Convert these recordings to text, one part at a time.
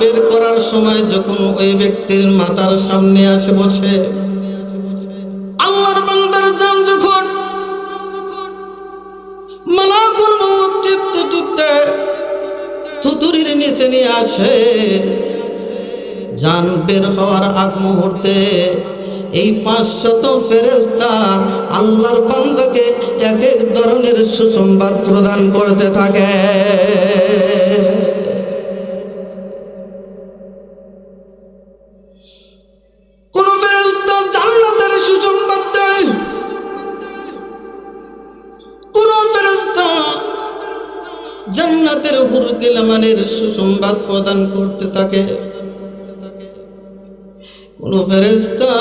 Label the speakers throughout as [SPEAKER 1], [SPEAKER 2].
[SPEAKER 1] বের করার সময় যখন ওই ব্যক্তির মাথার সামনে আসে বসে, আল্লাহর বান্দার জান যখন থুতুরির নিচে নিয়ে আসে, জান বের হওয়ার আগ মুহূর্তে এই আল্লাহর এক এক ধরনের সুসংবাদ প্রদান করতে থাকে। হুরগিলামানের সুসংবাদ প্রদান করতে থাকে। কোন ফেরেস্তা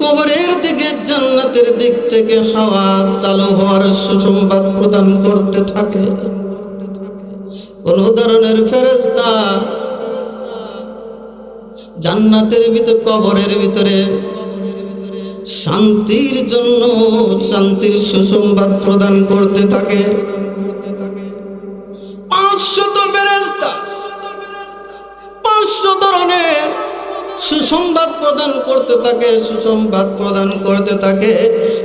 [SPEAKER 1] কবরের দিকে, জান্নাতের দিক থেকে হাওয়া চালু হওয়ার সুসংবাদ প্রদান করতে থাকে। কোন ধরনের ফেরেস্তা জান্নাতের ভিতর, কবরের ভিতরে শান্তির জন্য শান্তির সুসংবাদ প্রদান করতে থাকে। সুসংবাদ প্রদান করতে থাকে, সুসংবাদ প্রদান করতে থাকে।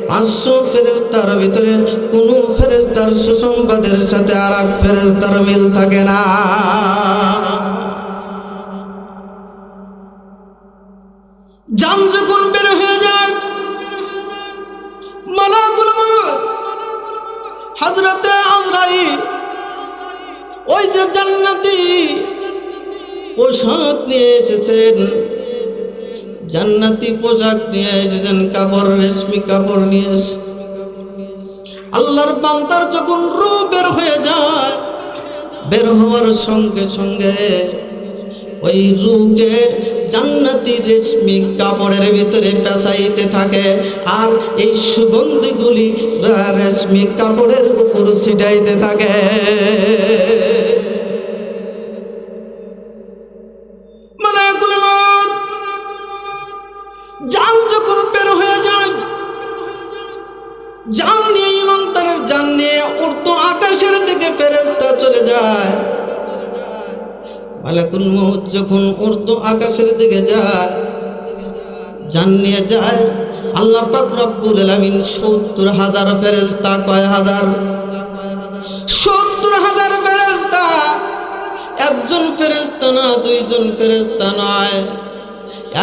[SPEAKER 1] পাঁচশো ফেরেস্তার ভিতরে কোনো ফেরেস্তার সুসংবাদের সাথে আর এক ফেরেস্তার মিল থাকে না। জান যখন বের হয়ে যায়, মালাকুল মউত, হযরতে আজরাইল, ওই যে জান্নাতি পোশাক নিয়ে এসেছেন। জান্নাতি পোশাক নিয়ে এসেছেন, কাপড়, রেশমি কাপড় নিয়ে এসে- আল্লাহর বান্দার যখন রু বের হয়ে যায়, বের হওয়ার সঙ্গে সঙ্গে ওই রুকে জান্নাতি রেশমি কাপড়ের ভিতরে পেঁচাইতে থাকে আর এই সুগন্ধিগুলি রেশমি কাপড়ের উপর ছিটাইতে থাকে। আকাশের দিকে ফেরেস্তা চলে যায়। মালাকুল মউত যখন উড়তো আকাশের দিকে যায় জান নিয়ে যায়, আল্লাহ পাক রব্বুল সত্তর হাজার ফেরেস্তা কয় হাজার? সত্তর হাজার একজন ফেরেস্তা না দুইজন ফেরেস্তা নয়।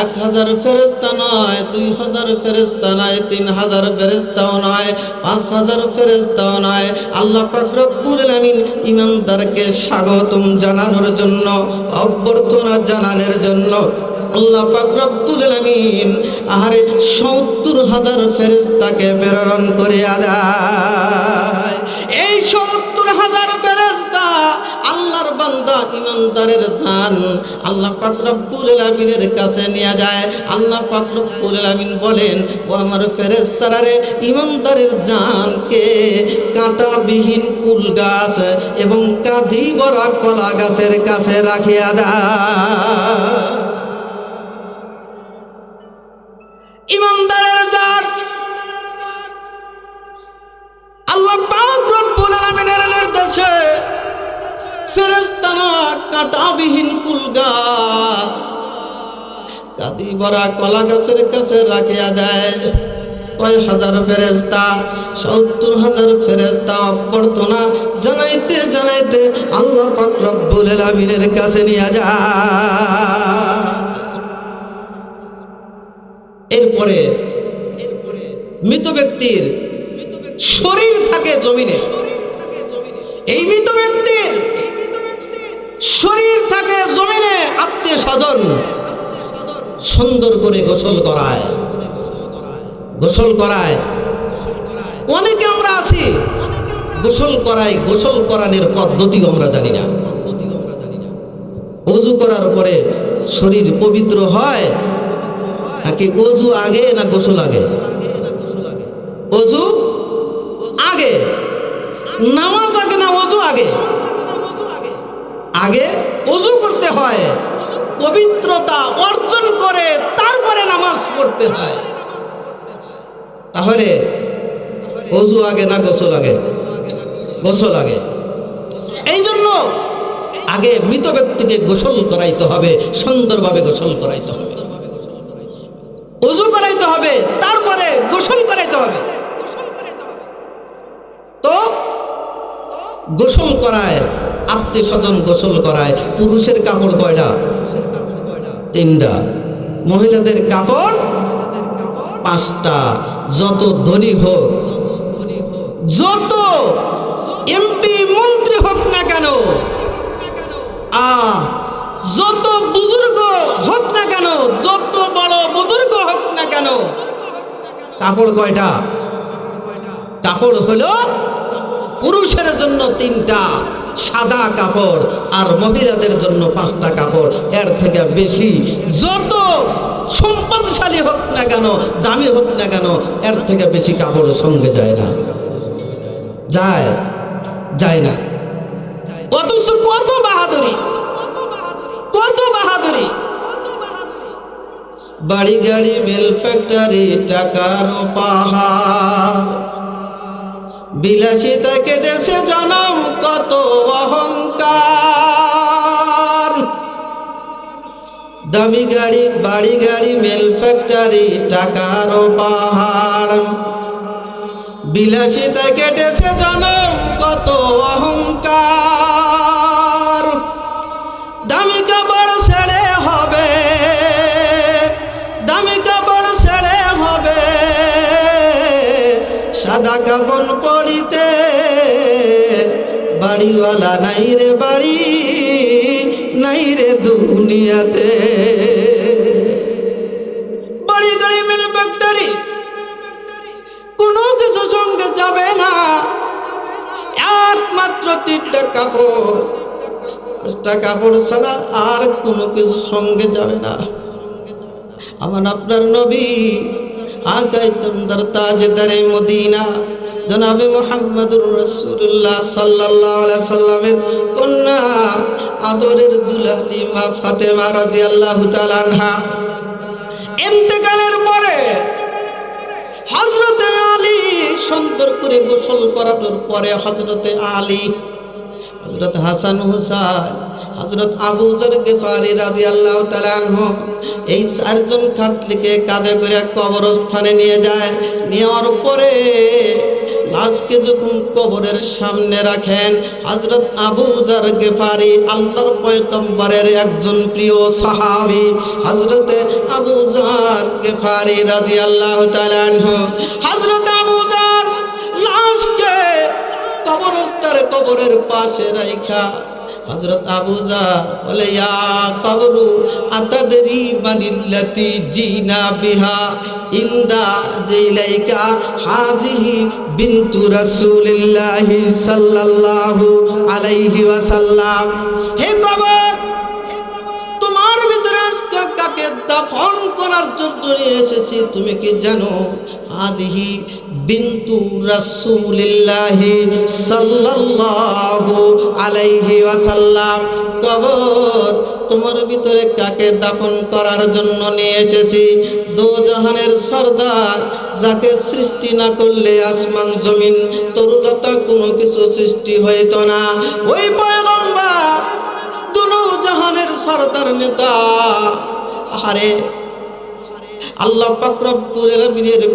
[SPEAKER 1] এক হাজার ফেরেস্তা নয়, দুই হাজার ফেরেস্তা নয়, তিন হাজার ফেরেস্তাও নয়, পাঁচ হাজার ফেরেস্তাও নয়। আল্লাহ পাক রব্বুল আলামিন ইমানদারকে স্বাগতম জানানোর জন্য, অভ্যর্থনা জানানোর জন্য আল্লাহ রব্বুল আলামিন আহারে সত্তর হাজার ফেরেস্তাকে প্রেরণ করে আদায় বান্দা ইমানদারের জান আল্লাহ ফাকরুল আমিনের কাছে নিয়ে যায়। আল্লাহ ফাকরুল আমিন বলেন, ও আমার ফেরেস্তারা রে, ইমানদারের জানকে কাঁটাবিহীন কুল গাছ এবং কাঁধি বড়া কলা গাছের কাছে রাখিয়া দেয় কুলগা কাদি কলা গাছের কাছে রাখিয়া দেয়। কয় হাজার ফেরেস্তা সত্তর হাজার ফেরেস্তা অভ্যর্থনা জানাইতে জানাইতে আল্লাহ রব্বুল আলামিনের কাছে নিয়ে যায়। এরপরে মৃত ব্যক্তির শরীর থাকে জমিনে। এই মৃত ব্যক্তির শরীর থাকে জমিনে আত্মীয় স্বজন। সুন্দর করে গোসল করায়। গোসল করায়। অনেকে আমরা আছি। গোসল করাই গোসল করানোর পদ্ধতিও আমরা জানি না। অজু করার পরে শরীর পবিত্র হয়, নাকি অজু আগে না গোসল আগে? পবিত্রতা অর্জন করে তারপরে নামাজ পড়তে হয়। তাহলে অজু আগে না গোসল আগে? গোসল আগে। এই জন্য আগে মৃত ব্যক্তিকে গোসল করাইতে হবে, সুন্দরভাবে গোসল করাইতে হবে। উজু করাইতে হবে, তারপরে গোসল করাইতে হবে। তো গোসল করায়, আত্মীয় স্বজন গোসল করায়, পুরুষের কাপড় কয়টা তিনটা। মহিলাদের কাপড়, পাঁচটা। যত ধনী হোক, যত এমপি, মন্ত্রী হোক না কেন যত বুজুর্গ হোক না কেন, যত বড় বুজুর্গ হোক না কেন, কাপড় কয়টা? কাপড় হলো পুরুষের জন্য তিনটা। সাদা কাপড় আর মহিলাদের জন্য পাঁচটা কাপড়। এর থেকে বেশি যত সম্পদশালী হোক না কেন, দামি হোক না কেন, এর থেকে বেশি কাপড় সঙ্গে যায় না। যায় যায় না। অথচ কত বাহাদুরি কত বাহাদুরি। বাড়ি গাড়ি, মিল ফ্যাক্টরি, টাকার পাহাড় বিলাসিতা কেটেছে দামি গাড়ি, বাড়ি গাড়ি মেল ফ্যাক্টরি টাকার পাহাড়। বিলাসিতা কেটেছে জনম, কত অহংকার। দামি কাপড় ছেড়ে হবে, দামি কাপড় ছেড়ে হবে। সাদা কাপড় পরিতে বাড়িওয়ালা নাই রে বাড়ি। রে দুনিয়াতে। বাড়ি কোনো সঙ্গে যাবে না। একমাত্র কাপড় ছাড়া আর কোনো কিছু সঙ্গে যাবে না। আমার আপনার নবী আগাই তমদার তাজদারে মদিনা জনাবে মোহাম্মদুর রসুল্লাহ আলাইহি সাল্লামের কন্যা আদরের দুলালি মা ফাতেমা রাদিয়াল্লাহু তাআলা আনহা। ইন্তেকালের পরে হজরতে আলী সুন্দর করে গোসল করানোর পরে হজরতে আলী হজরত হাসান হুসাইন হজরত আবু জর গেফারি রাজি আল্লাহ তালানহ এই চারজন খাটলিকে কাঁধে করে কবরস্থানে নিয়ে যায়। নেওয়ার পরে লাশকে যখন কবরের সামনে রাখেন হজরত আবু জার গেফারি আল্লাহ পয়তম্বরের একজন প্রিয় সাহাবি হজরতে আবু জার গেফারি রাজি আল্লাহ তালানহ হজরত আবু জার লাশকে কবরস্তার কবরের পাশে রাইখা হজরত আবুজার বলে, ইয়া কবরু আতাদরি মানিল্লাতি জিনা বিহা ইন্দা জিলাইকা হাজিহি বিনতু রাসূলিল্লাহি সাল্লাল্লাহু আলাইহি ওয়াসাল্লাম। হে কবর, তোমার ভিতরে কাকে দাফন করার জন্য এসেছি তুমি কি জানো? আদিহি বিন্তু রাসূলিল্লাহি সাল্লাল্লাহু আলাইহি ওয়াসাল্লাম। কবর তোমার ভিতরে কাকে দাফন করার জন্য নিয়ে এসেছি? দো জাহানের সর্দার যাকে সৃষ্টি না করলে আসমান, জমিন, তরুলতা কোনো কিছু সৃষ্টি হইতো না। ওই পয়গম্বর দুনো জাহানের সর্দার নেতা। আহারে আল্লাহ পাকরব্বুল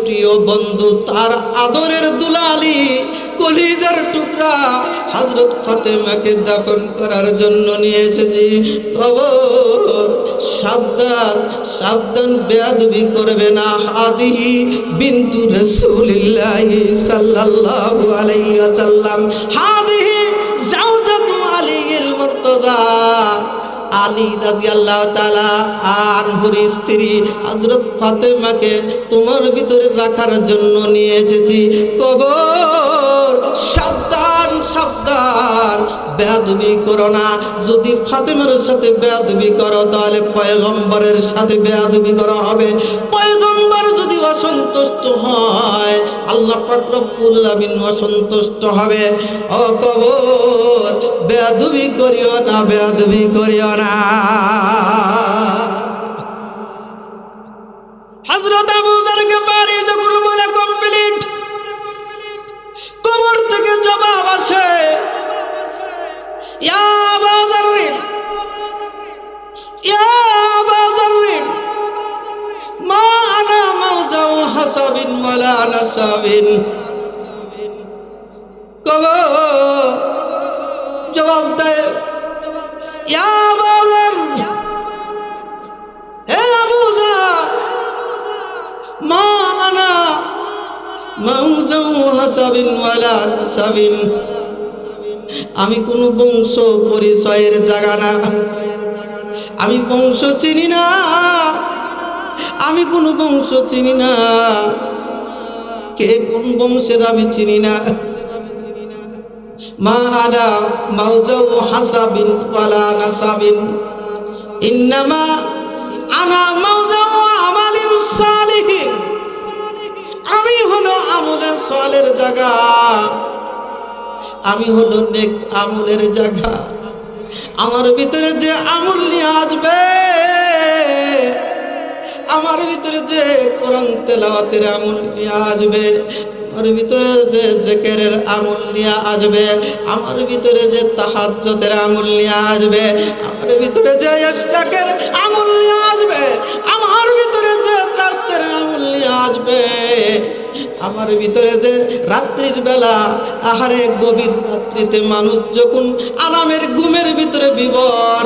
[SPEAKER 1] প্রিয় বন্ধু, তার আদরের দুলালি কলিজার টুকরা হজরত ফাতেমাকে দাফন করার জন্য নিয়ে এসেছি। খবর, সাবধান সাবধান বেয়াদবি করবে না। হাদিহি বিন্তু রসুলিল্লাহি সাল্লাল্লাহু আলাইহি ওয়াসাল্লাম। হাদিহি জাওজাতু আলীল মুর্তজা। আলী রাজিয়াল্লাহ তালা আনহুর স্ত্রী হজরত ফাতেমাকে তোমার ভিতরে রাখার জন্য নিয়ে এসেছি। কবর! সাবধান সাবধান। বেয়াদবি করো না। যদি ফাতেমার সাথে বেয়াদবি করো, তাহলে পয়গম্বরের সাথে বেয়াদবি করা হবে। হয় আল্লাহ ফাকরুল আমিন অসন্তুষ্ট হবে। ও কবর, বেয়াদবি করিও না, বেয়াদবি করিও না। হজরত আবু জারকে বাড়ি যখন বলে কমপ্লিট, কবর থেকে জবাব আসে, ইয়া আবু জাররি হাসাবিন ওয়ালা নাসাবিন। কগো, জবাব দেয়, ইয়া বাজার হে আবুজা মা আনা মাউজাউ হাসাবিন ওয়ালা নাসাবিন। আমি কোন বংশ পরিচয়ের জায়গা না। আমি বংশ চিনি না। আমি কোন বংশ চিনি না। কে কোন বংশের আমি চিনি না। মা আনা মাউজাউ হাসাবিন, ওয়ালা নাসাবিন। ইন্নামা আনা মাউজাউ আমালিন সালিহিন। আমি হলো আমলের সলের জায়গা। আমি হলো নেক আমলের জায়গা। আমার ভিতরে যে আমল নিয়ে আসবে আমার ভিতরে যে কোরআন তেলাওয়াতের আমল নিয়ে আসবে, আমার ভিতরে যে জেকেরের আমল নিয়ে আসবে, আমার ভিতরে যে তাহাজ্জতের আমল নিয়ে আসবে, আমার ভিতরে যে ইশরাকের আমল নিয়ে আসবে, আমার আমার ভিতরে যে রাত্রির বেলা আহারে গভীর রাত্রিতে মানুষ যখন আরামের ঘুমের ভিতরে বিবর,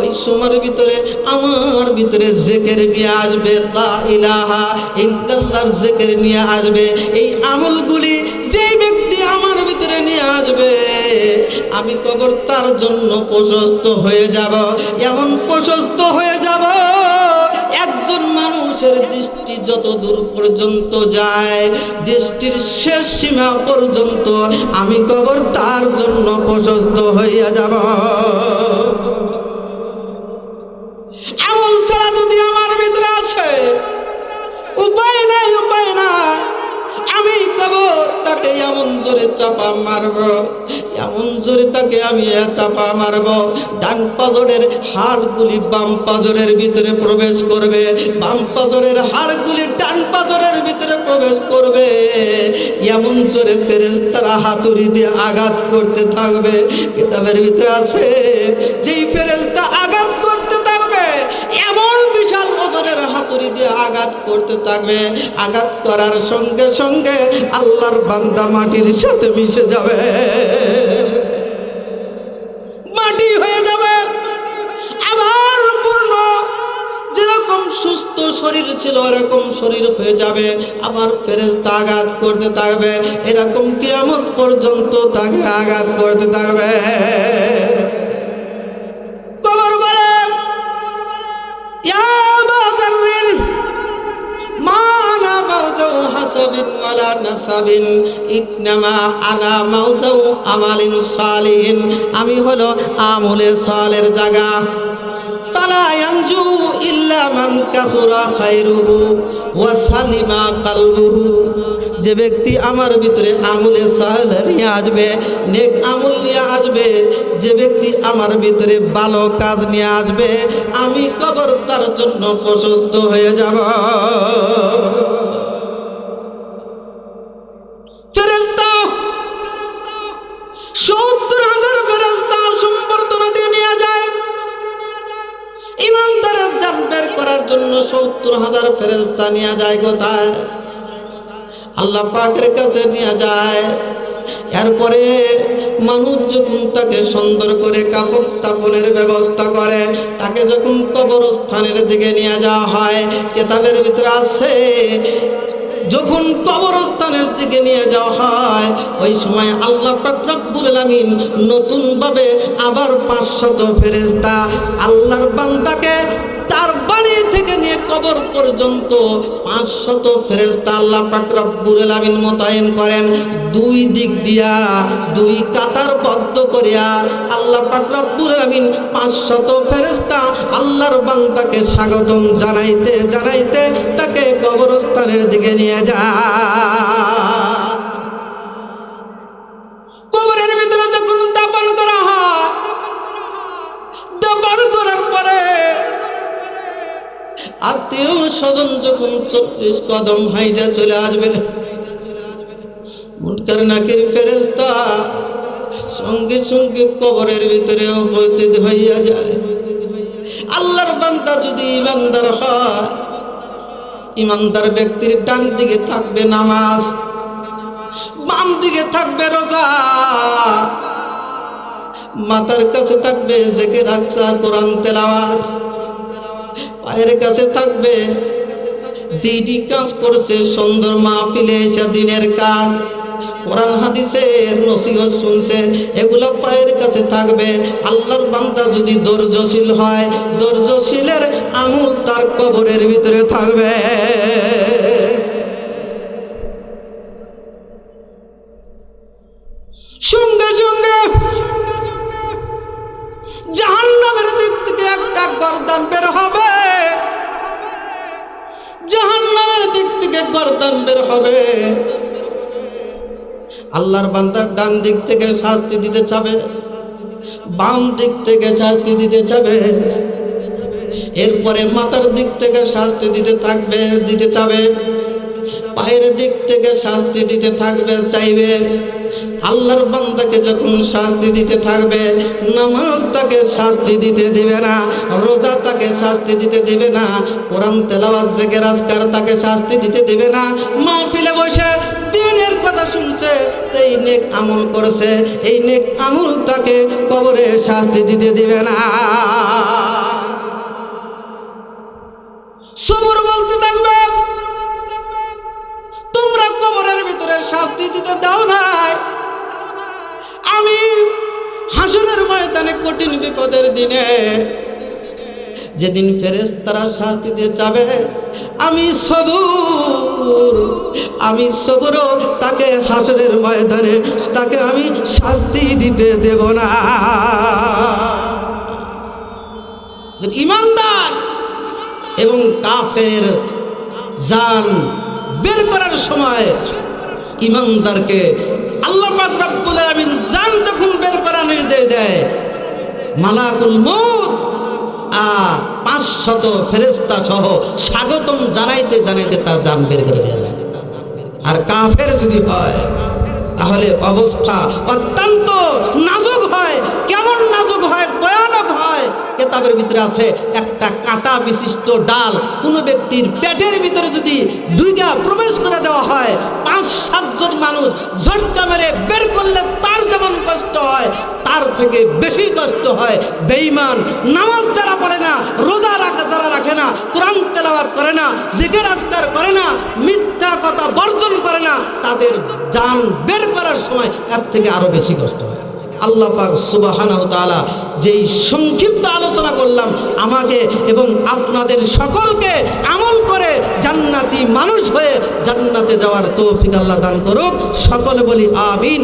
[SPEAKER 1] ওই সময়ের ভিতরে আমার ভিতরে জেকের নিয়ে আসবে, লা ইলাহা ইল্লাল্লাহর জেকের নিয়ে আসবে। এই আমলগুলি যে ব্যক্তি আমার ভিতরে নিয়ে আসবে, আমি কবর তার জন্য প্রশস্ত হয়ে যাব, এমন প্রশস্ত হয়ে যাব মানুষের দৃষ্টি যত দূর পর্যন্ত যায় দৃষ্টির শেষ সীমা পর্যন্ত আমি কবর তার জন্য প্রশস্ত হইয়া যাব। এমন ছাড়া যদি আমার ভিতরে আছে, উপায় নাই উপায় নাই, আমি কবর তাকে এমন জোরে চাপা মারব এমন জোরে তাকে আমি চাপা মারব। ডান পাজরের হাড়গুলি বাম পাজরের ভিতরে প্রবেশ করবে। বাম পাজরের হাড়গুলি ডান পাজরের ভিতরে প্রবেশ করবে। এমন জোরে ফেরেস তারা হাতুড়ি দিয়ে আঘাত করতে থাকবে। কিতাবের ভিতরে আছে, যেই ফেরেস্তা হাতুড়ি দিয়ে আঘাত করতে থাকবে, আঘাত করার সঙ্গে সঙ্গে আল্লাহর বান্দা মাটির সাথে মিশে যাবে। মাটি হয়ে যাবে। আবার পূর্ণ। যেরকম সুস্থ শরীর ছিল এরকম শরীর হয়ে যাবে। আবার ফেরেস্তা আঘাত করতে থাকবে, এরকম কিয়ামত পর্যন্ত তাকে আঘাত করতে থাকবে। হাসাবিন ওয়ালা নাসাবিন। ইন্নামা আনা মাউজাউ আমালিন সালিহিন। আমি হলো আমলে সালের জায়গা। তালা ইয়ানজু ইল্লা মান কাসুরা খায়রুহু ওয়া সালিমা কালবুহু। যে ব্যক্তি আমার ভিতরে আমলে সাল নিয়ে আসবে, নেক আমল নিয়ে আসবে, যে ব্যক্তি আমার ভিতরে ভালো কাজ নিয়ে আসবে, আমি কবর তার জন্য প্রশস্ত হয়ে যাব। ফেরেস্তা নিয়ে যায় কোথায়? আল্লাহ পাকের কাছে নিয়ে যায়। এরপরে মানুষ যখন তাকে সুন্দর করে কাপড় তাপনের ব্যবস্থা করে, তাকে যখন কবরস্থানের দিকে নিয়ে যাওয়া হয়, কেতাবের ভিতরে আছে, যখন কবরস্থানের দিকে নিয়ে যাওয়া হয়, ওই সময় আল্লাহ পাক রব্বুল আলামিন নতুনভাবে আবার পাঁচশত ফেরেশতা আল্লাহর বান্দাকে তার বাড়ি থেকে নিয়ে কবর পর্যন্ত পাঁচশত ফেরেশতা আল্লাহ পাক রব্বুল মোতায়েন করেন। দুই দিক দিয়া, দুই কাতার বদ্ধ করিয়া আল্লাহ পাক রব্বুল আলামিন পাঁচশত ফেরেশতা আল্লাহর বান্দাকে স্বাগতম জানাইতে জানাইতে তাকে কবরস্থানের দিকে নিয়ে যায় কবরের ভিতরে যখন দাপন করা হয় আত্মীয় স্বজন যখন চল্লিশ কদম হাইটা চলে আসবে, মুনকার নাকের ফেরেস্তা সঙ্গে সঙ্গে কবরের ভিতরে উপস্থিত হইয়া যায়। আল্লাহর বান্দা যদি ইমানদার হয় ইমানদার ব্যক্তির ডান দিকে থাকবে নামাজ, বাম দিকে থাকবে রোজা মাথার কাছে থাকবে জেকে রাখছা কোরআন তেলাওয়াত। পায়ের কাছে থাকবে। দিদি কাজ করছে, সুন্দর মাহফিলে দিনের কাজ। কোরআন, হাদিসের নসিহত শুনছে, এগুলো পায়ের কাছে থাকবে। আল্লাহর বান্দা যদি ধৈর্যশীল হয়, ধৈর্যশীলের আমুল তার কবরের ভিতরে থাকবে। আল্লাহর বান্দার ডান দিক থেকে শাস্তি দিতে চাবে, বাম দিক থেকে শাস্তি দিতে চাবে, এরপরে মাথার দিক থেকে শাস্তি দিতে থাকবে, দিতে চাবে, পায়ের দিক থেকে শাস্তি দিতে থাকবে, চাইবে, আল্লাহর বান্দাকে যখন শাস্তি দিতে থাকবে, নামাজ তাকে শাস্তি দিতে দিবে না, রোজা তাকে শাস্তি দিতে দিবে না, কোরআন তেলাওয়াত, জেকের আজকার তাকে শাস্তি দিতে দিবে না, মাহফিলে বসে এই নেক আমল করেছে, এই নেক আমল তাকে কবরে শাস্তি দিতে দিবে না। সবর বলতে থাকবে, তোমরা কবরের ভিতরে শাস্তি দিতে দাও নাই। আমি হাসুরের ময়দানে কঠিন বিপদের দিনে যেদিন ফেরেস তারা শাস্তি দিয়ে যাবে, আমি সবুর আমি সবুরও তাকে হাসরের ময়দানে, তাকে আমি শাস্তি দিতে দেব না। ইমানদার এবং কাফের জান বের করার সময় ইমানদারকে আল্লাহ রব্বুল আলামিন জান যখন বের করার নির্দেশ দেয়, মালাকুল মউত আ পাঁচশত ফেরেস্তা সহ স্বাগতম জানাইতে জানাইতে তার জান বের করে নিয়ে যায়। আর কাফের যদি হয়, তাহলে অবস্থা অত্যন্ত নাজুক হয়। কেমন নাজুক হয়? ভয়ানক হয়। কেতাবের ভিতরে আছে একটা কাঁটা বিশিষ্ট ডাল। কোনো ব্যক্তির পেটের ভিতরে যদি দুইটা প্রবেশ করে দেওয়া হয়, পাঁচ সাতজন মানুষ ঝটকা মেরে বের করলে তার যেমন কষ্ট হয় তার থেকে বেশি কষ্ট হয়। বেঈমান নামাজ যারা পড়ে না, রোজা রাখা যারা রাখে না, কোরআন তেলাওয়াত করে না, জিকির আজকার করে না, মিথ্যা কথা বর্জন করে না, তাদের জান বের করার সময় এর থেকে আরও বেশি কষ্ট হয়। আল্লাহ পাক সুবাহানাহু তাআলা যেই সংক্ষিপ্ত আলোচনা করলাম, আমাকে এবং আপনাদের সকলকে আমল করে জান্নাতি মানুষ হয়ে জান্নাতে যাওয়ার তৌফিক আল্লাহ দান করুক। সকলে বলি আমিন।